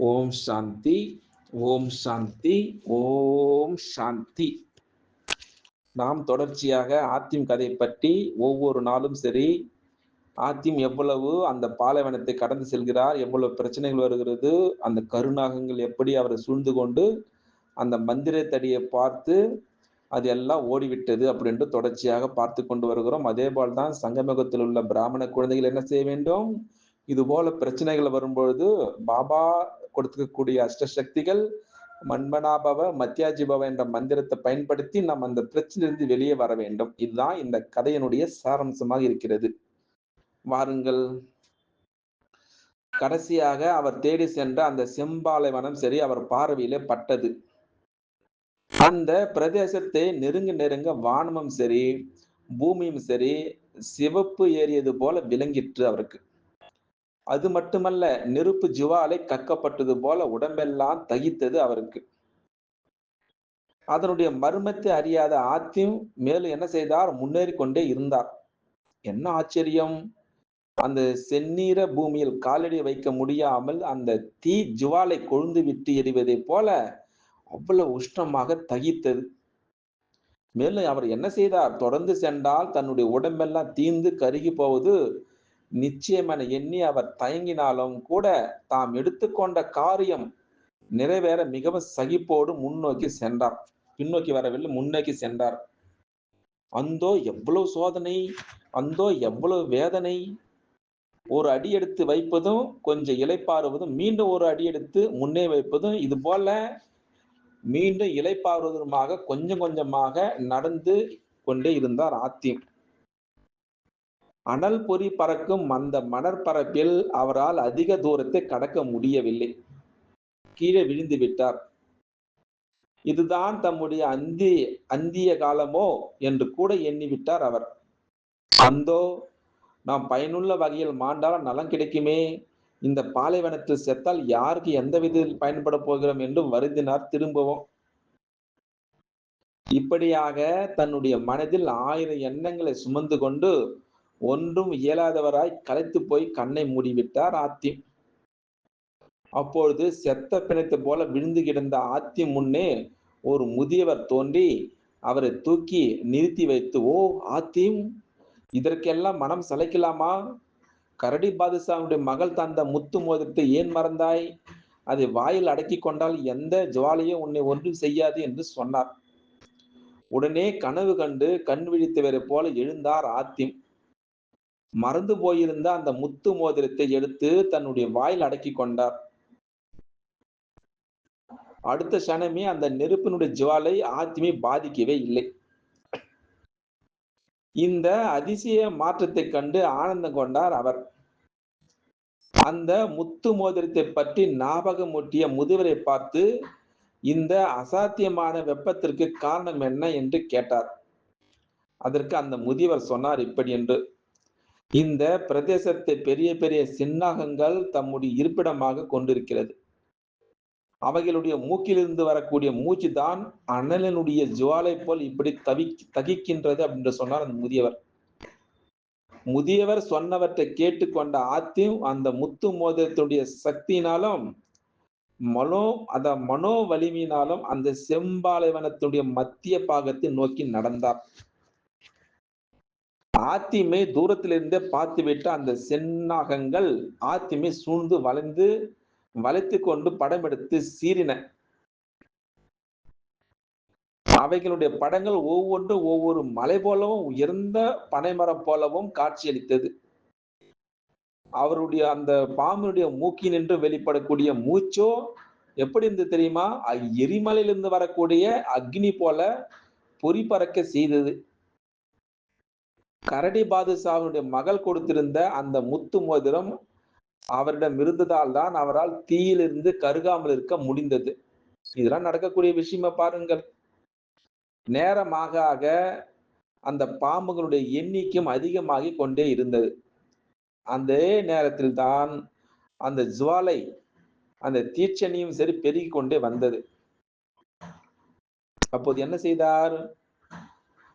ஓம் சாந்தி ஓம் சாந்தி ஓம் சாந்தி. நாம் தொடர்ச்சியாக ஆத்திம் கதை பற்றி ஒவ்வொரு நாளும் சரி ஆத்திம் எவ்வளவு அந்த பாலைவனத்தை கடந்து செல்கிறார் எவ்வளவு பிரச்சனைகள் வருகிறது அந்த கருநாகங்கள் எப்படி அவரை சூழ்ந்து கொண்டு அந்த மந்திரத்தடியை பார்த்து அது எல்லாம் ஓடிவிட்டது அப்படின்ட்டு தொடர்ச்சியாக பார்த்து கொண்டு வருகிறோம். அதே போல் தான் சங்கமகத்தில் உள்ள பிராமண குழந்தைகள் என்ன செய்ய வேண்டும்? இது போல பிரச்சனைகள் வரும்பொழுது பாபா கொடுத்துக்கக்கூடிய அஷ்டசக்திகள் மண்மனாபவ மத்தியாஜிபவ என்ற மந்திரத்தை பயன்படுத்தி நாம் அந்த பிரச்சனையிலிருந்து வெளியே வர வேண்டும். இதுதான் இந்த கதையினுடைய சாரம்சமாக இருக்கிறது. வாருங்கள். கடைசியாக அவர் தேடி சென்ற அந்த செம்பாலைவனம் சரி அவர் பார்வையிலே பட்டது. அந்த பிரதேசத்தை நெருங்க நெருங்க வானமும் சரி பூமியும் சரி சிவப்பு ஏறியது போல விளங்கிற்று அவருக்கு. அது மட்டுமல்ல நெருப்பு ஜுவாலை கக்கப்பட்டது போல உடம்பெல்லாம் தகித்தது அவருக்கு. அதனுடைய மர்மத்தை அறியாத ஆத்தியும் மேலும் என்ன செய்தார்? முன்னேறி கொண்டே இருந்தார். என்ன ஆச்சரியம்! அந்த செந்நீர பூமியில் காலடி வைக்க முடியாமல் அந்த தீ ஜுவாலை கொழுந்து விட்டு எறிவதை போல அவ்வளவு உஷ்ணமாக தகித்தது. மேலும் அவர் என்ன செய்தார்? தொடர்ந்து சென்றால் தன்னுடைய உடம்பெல்லாம் தீந்து கருகி போவது நிச்சயம் என எண்ணி அவர் தயங்கினாலும் கூட தாம் எடுத்துக்கொண்ட காரியம் நிறைவேற மிகவும் சகிப்போடு முன்னோக்கி சென்றார். பின்னோக்கி வரவில்லை முன்னோக்கி சென்றார். அந்தோ எவ்வளவு சோதனை அந்தோ எவ்வளவு வேதனை. ஒரு அடி எடுத்து வைப்பதும் கொஞ்சம் இலைப்பாறுவதும் மீண்டும் ஒரு அடி எடுத்து முன்னே வைப்பதும் இது போல மீண்டும் இலைப்பாறுவதுமாக கொஞ்சம் கொஞ்சமாக நடந்து கொண்டே இருந்தார் ஆத்தியம். அனல் பொறி பறக்கும் அந்த மணற்பரப்பில் அவரால் அதிக தூரத்தை கடக்க முடியவில்லை. கீழே விழுந்து விட்டார். இதுதான் தம்முடைய அந்தி அந்திய காலமோ? என்று கூட எண்ணிவிட்டார் அவர். அந்தோ நாம் பயனுள்ள வகையில் மாண்டால் நலம் கிடைக்குமே. இந்த பாலைவனத்தில் செத்தால் யாருக்கு எந்த விதத்தில் பயன்பட போகிறோம்? என்று வருந்தினார் திரும்பவும். இப்படியாக தன்னுடைய மனதில் ஆயிரம் எண்ணங்களை சுமந்து கொண்டு ஒன்றும் இயலாதவராய் கலைத்து போய் கண்ணை மூடிவிட்டார் ஆத்திம். அப்பொழுது செத்த பிணைத்து போல விழுந்து கிடந்த ஆத்தி முன்னே ஒரு முதியவர் தோன்றி அவரை தூக்கி நிறுத்தி வைத்து ஓ ஆத்திம் இதற்கெல்லாம் மனம் சளைக்கலாமா? கரடி பாதுஷாவுடைய மகள் தந்த முத்து மோதிரத்தை ஏன் மறந்தாய்? அதை வாயில் அடக்கி கொண்டால் எந்த ஜுவாலையும் உன்னை ஒன்றும் செய்யாது என்று சொன்னார். உடனே கனவு கண்டு கண் விழித்தவரை போல எழுந்தார் ஆத்திம். மறந்து போயிருந்த அந்த முத்து மோதிரத்தை எடுத்து தன்னுடைய வாயில் அடக்கி கொண்டார். அடுத்த கணமே அந்த நெருப்பினுடைய ஜுவாலை ஆத்மி பாதிக்கவே இல்லை. இந்த அதிசய மாற்றத்தை கண்டு ஆனந்தம் கொண்டார் அவர். அந்த முத்து மோதிரத்தை பற்றி ஞாபகம் ஊட்டிய முதுவரை பார்த்து இந்த அசாத்தியமான வெப்பத்திற்கு காரணம் என்ன என்று கேட்டார். அதற்கு அந்த முதியவர் சொன்னார் இப்படி என்று. இந்த பிரதேசத்தை பெரிய பெரிய சின்னாகங்கள் தம்முடைய இருப்பிடமாக கொண்டிருக்கிறது. அவைகளுடைய மூக்கிலிருந்து வரக்கூடிய மூச்சு தான் அனலனுடைய ஜுவாலை போல் இப்படி தவி தகிக்கின்றது அப்படின்னு சொன்னார் அந்த முதியவர். முதியவர் சொன்னவற்றை கேட்டுக்கொண்ட ஆத்தியும் அந்த முத்து மோதிரத்துடைய சக்தியினாலும் மனோ அத மனோ வலிமையினாலும் அந்த செம்பாலைவனத்துடைய மத்திய பாகத்தை நோக்கி நடந்தார். ஆத்திமை தூரத்திலிருந்தே பார்த்துவிட்டு அந்த சென்னாகங்கள் ஆத்திமை சூழ்ந்து வளைந்து வளைத்து கொண்டு படம் எடுத்து சீறின. அவைகளுடைய படங்கள் ஒவ்வொன்றும் ஒவ்வொரு மலை போலவும் உயர்ந்த பனைமரம் போலவும் காட்சியளித்தது. அவருடைய அந்த பாம்புடைய மூக்கினின்று வெளிப்படக்கூடிய மூச்சோ எப்படி இருந்து தெரியுமா? எரிமலையிலிருந்து வரக்கூடிய அக்னி போல பொறி பறக்க செய்தது. கரடி பாதுஷாவுடைய மகள் கொடுத்திருந்த அந்த முத்து மோதிரம் அவரிடம் இருந்ததால் தான் அவரால் தீயிலிருந்து கருகாமல் இருக்க முடிந்தது. இதெல்லாம் நடக்கக்கூடிய விஷயமா பாருங்கள். நேரமாக ஆக அந்த பாம்புகளுடைய எண்ணிக்கையும் அதிகமாகி கொண்டே இருந்தது. அந்த நேரத்தில் தான் அந்த ஜுவாலை அந்த தீட்சணியும் சரி பெருகி கொண்டே வந்தது. அப்போது என்ன செய்தார்?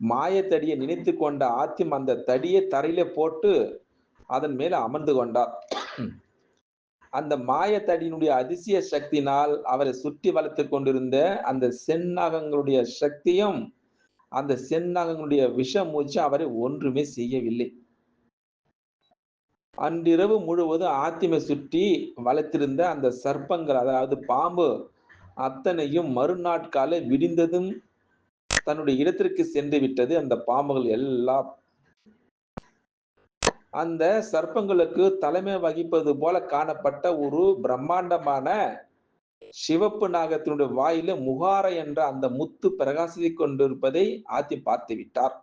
மாயத்தடியை நினைத்து கொண்ட ஆத்திம் அந்த தடியை தரையில போட்டு அதன் மேல அமர்ந்து கொண்டார். அந்த மாயத்தடியினுடைய அதிசய சக்தினால் அவரை சுற்றி வளர்த்துக் கொண்டிருந்த அந்த செந்நாகங்களுடைய சக்தியும் அந்த செந்நாகங்களுடைய விஷ மூச்சு அவரை ஒன்றுமே செய்யவில்லை. அன்றிரவு முழுவதும் ஆத்திமை சுற்றி வளர்த்திருந்த அந்த சர்ப்பங்கள் அதாவது பாம்பு அத்தனையும் மறுநாட்கால விடிந்ததும் தன்னுடைய இடத்திற்கு சென்று விட்டது. அந்த பாம்புகள் எல்லாம் அந்த சர்ப்பங்களுக்கு தலைமை வகிப்பது போல காணப்பட்ட ஒரு பிரம்மாண்டமான சிவப்பு நாகத்தினுடைய வாயில முகார என்ற அந்த முத்து பிரகாசித்துக் கொண்டிருப்பதை ஆத்தி பார்த்து விட்டார்.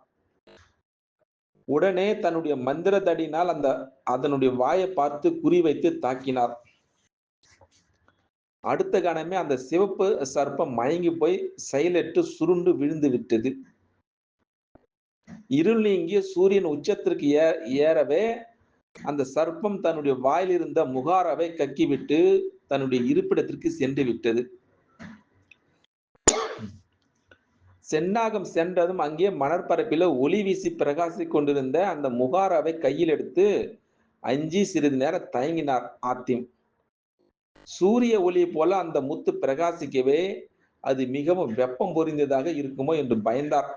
உடனே தன்னுடைய மந்திர தடினால் அந்த அதனுடைய வாயை பார்த்து குறிவைத்து தாக்கினார். அடுத்த கணமே அந்த சிவப்பு சர்ப்பம் மயங்கி போய் செயலற்று சுருண்டு விழுந்து விட்டது. இருள் நீங்கிய சூரியன் உச்சத்திற்கு ஏ ஏறவே அந்த சர்ப்பம் தன்னுடைய வாயில் இருந்த முகாராவை கக்கிவிட்டு தன்னுடைய இருப்பிடத்திற்கு சென்று விட்டது. சென்னாகம் சென்றதும் அங்கே மணற்பரப்பில ஒளி வீசி பிரகாசிக் கொண்டிருந்த அந்த முகாராவை கையில் எடுத்து அஞ்சி சிறிது நேரம் தயங்கினார் ஆத்திம். சூரிய ஒளி போல அந்த முத்து பிரகாசிக்கவே அது மிகவும் வெப்பம் பொறிந்ததாக இருக்குமோ என்று பயந்தார்.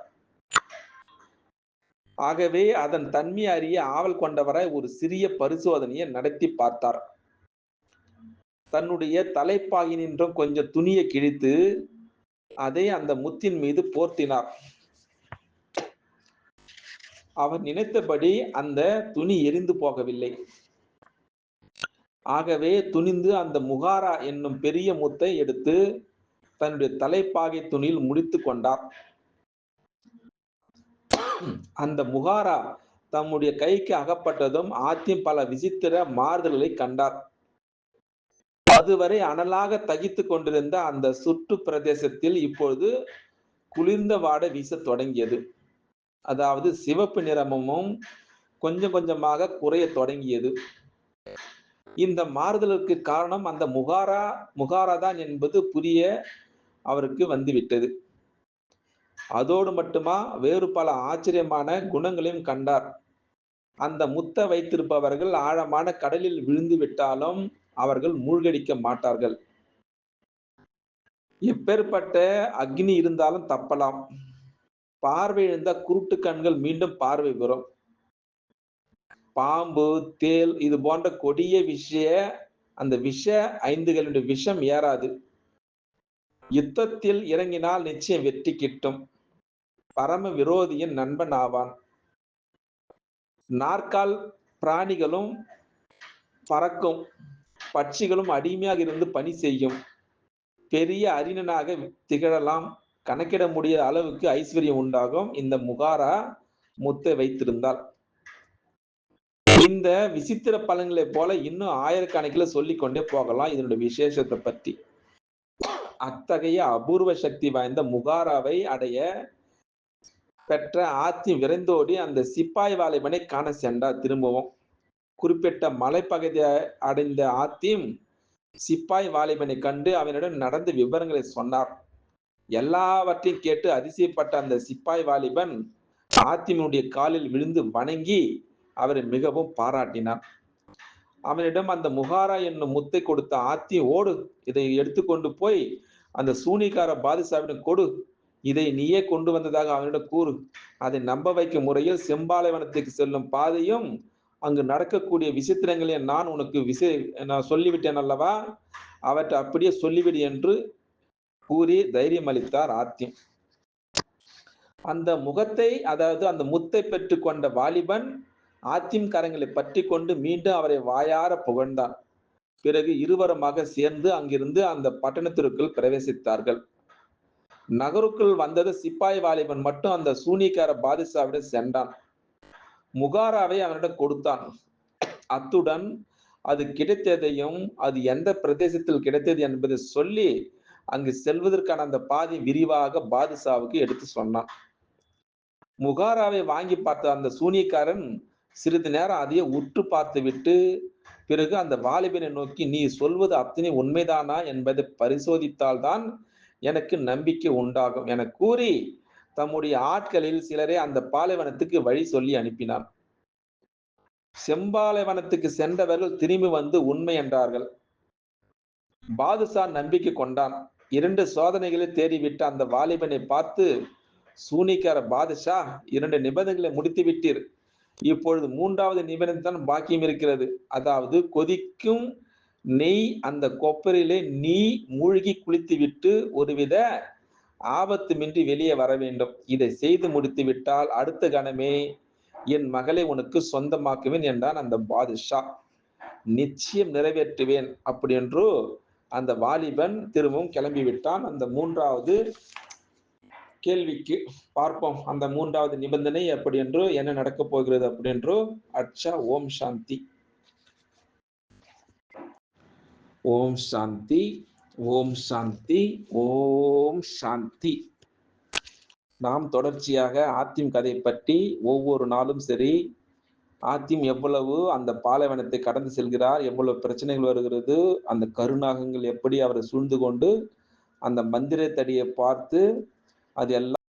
ஆகவே அதன் தன்மை அறிய ஆவல் கொண்டவராய் ஒரு சிறிய பரிசோதனையை நடத்தி பார்த்தார். தன்னுடைய தலைப்பாகினின்றும் கொஞ்சம் துணியை கிழித்து அதை அந்த முத்தின் மீது போர்த்தினார். அவர் நினைத்தபடி அந்த துணி எரிந்து போகவில்லை. ஆகவே துணிந்து அந்த முகாரா என்னும் பெரிய முத்தை எடுத்து தன்னுடைய தலைப்பாகை துணியில் முடித்து கொண்டார். அந்த முகாரா தம்முடைய கைக்கு அகப்பட்டதும் ஆத்தியம் பல விசித்திர மாறுதல்களை கண்டார். அதுவரை அனலாக தகித்து கொண்டிருந்த அந்த சுற்று பிரதேசத்தில் இப்பொழுது குளிர்ந்த வாட வீச தொடங்கியது. அதாவது சிவப்பு நிறமும் கொஞ்சம் கொஞ்சமாக குறைய தொடங்கியது. இந்த மாறுதலுக்கு காரணம் அந்த முகாரா முகாரா தான் என்பது புரிய அவருக்கு வந்துவிட்டது. அதோடு மட்டுமா வேறு பல ஆச்சரியமான குணங்களையும் கண்டார். அந்த முத்த வைத்திருப்பவர்கள் ஆழமான கடலில் விழுந்து விட்டாலும் அவர்கள் மூழ்கடிக்க மாட்டார்கள். எப்பேற்பட்ட அக்னி இருந்தாலும் தப்பலாம். பார்வை இழந்த குருட்டு கண்கள் மீண்டும் பார்வை பெறும். பாம்பு தேல் இது போன்ற கொடிய விஷய அந்த விஷ ஐந்துகளுடைய விஷம் ஏறாது. யுத்தத்தில் இறங்கினால் நிச்சயம் வெற்றி கிட்டும். பரம விரோதியின் நண்பன் ஆவான். நாற்கால் பிராணிகளும் பறக்கும். பட்சிகளும் அடிமையாக இருந்து பணி செய்யும். பெரிய அறிஞனாக திகழலாம். கணக்கிட முடியாத அளவுக்கு ஐஸ்வர்யம் உண்டாகும். இந்த முகாரா முத்தை வைத்திருந்தாள். இந்த விசித்திர பலன்களை போல இன்னும் ஆயிரக்கணக்கில் சொல்லி கொண்டே போகலாம் இதனுடைய விசேஷத்தை பற்றி. அத்தகைய அபூர்வ சக்தி வாய்ந்த முகாராவை அடைய பெற்ற ஆத்தி விரைந்தோடி அந்த சிப்பாய் வாலிபனை காண சென்றார் திரும்பவும் குறிப்பிட்ட மலைப்பகுதியை அடைந்த ஆத்திம் சிப்பாய் வாலிபனை கண்டு அவனிடம் நடந்த விவரங்களை சொன்னார். எல்லாவற்றையும் கேட்டு அதிசயப்பட்ட அந்த சிப்பாய் வாலிபன் ஆத்திமனுடைய காலில் விழுந்து வணங்கி அவரை மிகவும் பாராட்டினார் அவனிடம் அந்த முகாரா என்னும் முத்தை கொடுத்த ஆத்தி ஓடு இதை எடுத்துக்கொண்டு போய் அந்த சூனிகார பாதுசாவிடம் கொடு. இதை நீயே கொண்டு வந்ததாக அவனிடம் கூறு. அதை நம்ப வைக்கும் முறையில் செம்பாலைவனத்துக்கு செல்லும் பாதையும் அங்கு நடக்கக்கூடிய விசித்திரங்களை நான் உனக்கு விசை நான் சொல்லிவிட்டேன் அல்லவா? அவற்றை அப்படியே சொல்லிவிடு என்று கூறி தைரியம் அளித்தார் ஆத்தியம் அந்த முகத்தை அதாவது அந்த முத்தை பெற்றுக்கொண்ட வாலிபன் ஆத்திம்காரங்களை பற்றி கொண்டு மீண்டும் அவரை வாயார புகழ்ந்தான். பிறகு இருவருமாக சேர்ந்து அங்கிருந்து அந்த பட்டணத்திற்குள் பிரவேசித்தார்கள். நகருக்குள் வந்தது சிப்பாய் வாலிபன் மட்டும் அந்த சூனிக்கார பாதிஷாவிடம் சென்றான். முகாராவை அவனிடம் கொடுத்தான். அத்துடன் அது கிடைத்ததையும் அது எந்த பிரதேசத்தில் கிடைத்தது என்பதை சொல்லி அங்கு செல்வதற்கான அந்த பாதி விரிவாக பாதுஷாவுக்கு எடுத்து சொன்னான். முகாராவை வாங்கி பார்த்த அந்த சூனியக்காரன் சிறிது நேரம் அதையே உற்று பார்த்துவிட்டு பிறகு அந்த வாலிபனை நோக்கி நீ சொல்வது அத்தனை உண்மைதானா? என்பதை பரிசோதித்தால்தான் எனக்கு நம்பிக்கை உண்டாகும். என கூறி தம்முடைய ஆட்களில் சிலரை அந்த பாலைவனத்துக்கு வழி சொல்லி அனுப்பினான். செம்பாலைவனத்துக்கு சென்றவர்கள் திரும்பி வந்து உண்மை என்றார்கள். பாதுஷா நம்பிக்கை கொண்டான். இரண்டு சோதனைகளை தேடிவிட்ட அந்த வாலிபனை பார்த்து சூனிக்கார பாதுஷா இரண்டு நிபந்தனைகளை முடித்து விட்டீர் இப்பொழுது மூன்றாவது நிபந்தனை தான் பாக்கியம் இருக்கிறது. அதாவது கொதிக்கும் நெய் அந்த கொப்பரிலே நீ மூழ்கி குளித்து விட்டு ஒருவித ஆபத்துமின்றி வெளியே வர வேண்டும். இதை செய்து முடித்து விட்டால் அடுத்த கணமே என் மகளை உனக்கு சொந்தமாக்குவேன் என்றான் அந்த பாதுஷா. நிச்சயம் நிறைவேற்றுவேன் அப்படி என்று அந்த வாலிபன் திரும்பவும் கிளம்பி விட்டான் அந்த மூன்றாவது கேள்விக்கு பார்ப்போம். அந்த மூன்றாவது நிபந்தனை அப்படி என்று என்ன நடக்கப் போகிறது அப்படி என்று அச்சா ஓம் சாந்தி. ஓம் சாந்தி ஓம் சாந்தி ஓம் சாந்தி. நாம் தொடர்ச்சியாக ஆத்திம் கதை பற்றி ஒவ்வொரு நாளும் சரி ஆத்திம் எவ்வளவு அந்த பாலைவனத்தை கடந்து செல்கிறார் எவ்வளவு பிரச்சனைகள் வருகிறது அந்த கருநாகங்கள் எப்படி அவரை சூழ்ந்து கொண்டு அந்த மந்திரத்தடியை பார்த்து அது எல்லாம்